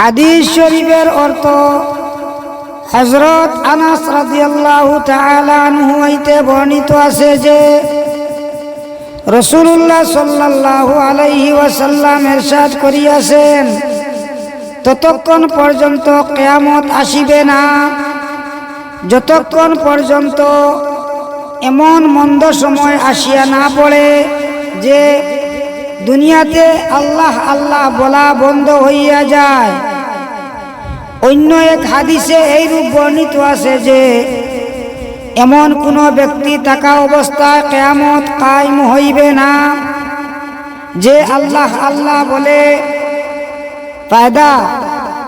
হাদিস শরীফের অর্থ হজরত আনাস রাদিয়াল্লাহু তাআলা আনহু হইতে বর্ণিত আছে যে রসুল্লাহ সাল্লাল্লাহু আলাইহি ওয়াসাল্লাম এরশাদ করিয়াছেন, ততক্ষণ পর্যন্ত কেয়ামত আসিবে না। যতক্ষণ পর্যন্ত এমন মন্দ সময় আসিয়া না পড়ে যে দুনিয়াতে আল্লাহ আল্লাহ বলা বন্ধ হইয়া যায়। অন্য এক হাদিসে এইরূপ বর্ণিত আছে যে, এমন কোনো ব্যক্তি থাকা অবস্থায় কেয়ামত কায়েম হইবে না। যে আল্লাহ আল্লাহ বলে, ফায়দা,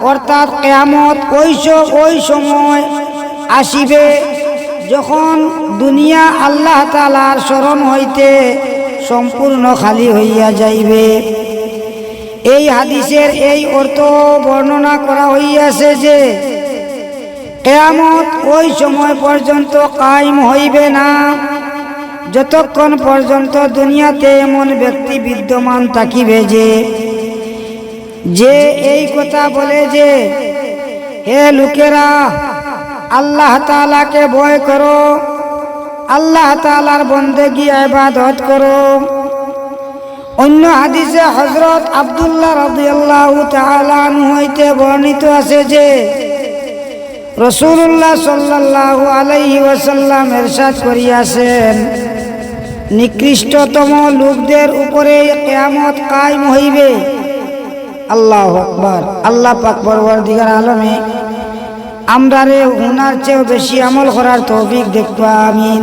অর্থাৎ কেয়ামত ওই ওই সময় আসিবে যখন দুনিয়া আল্লাহ তালার স্মরণ হইতে সম্পূর্ণ খালি হইয়া যাইবে। এই হাদিসের এই অর্থ বর্ণনা করা হইয়াছে যে, কেয়ামত ওই সময় পর্যন্ত কায়েম হইবে না। যতক্ষণ পর্যন্ত দুনিয়াতে এমন ব্যক্তি বিদ্যমান থাকিবে যে যে এই কথা বলে যে, হে লোকেরা, আল্লাহ তালাকে ভয় করো, আল্লাহ তালার বন্দেগি ইবাদত করো। অন্য হাদিসে হজরত আবদুল্লাহ রাদিয়াল্লাহু তাআলা আনহু হইতে বর্ণিত আছে যে রসুল্লাহ সাল্লাল্লাহু আলাইহি ওয়াসাল্লাম এরশাদ করিয়াছেন, নিকৃষ্টতম লোকদের উপরে কেয়ামত কায়েম হইবে। আল্লাহ আকবার, আল্লাহ পাক বরবর দিগার আলমে আমরা রে হুনার চেয়েও বেশি আমল করার তৌফিক দেখবা, আমিন।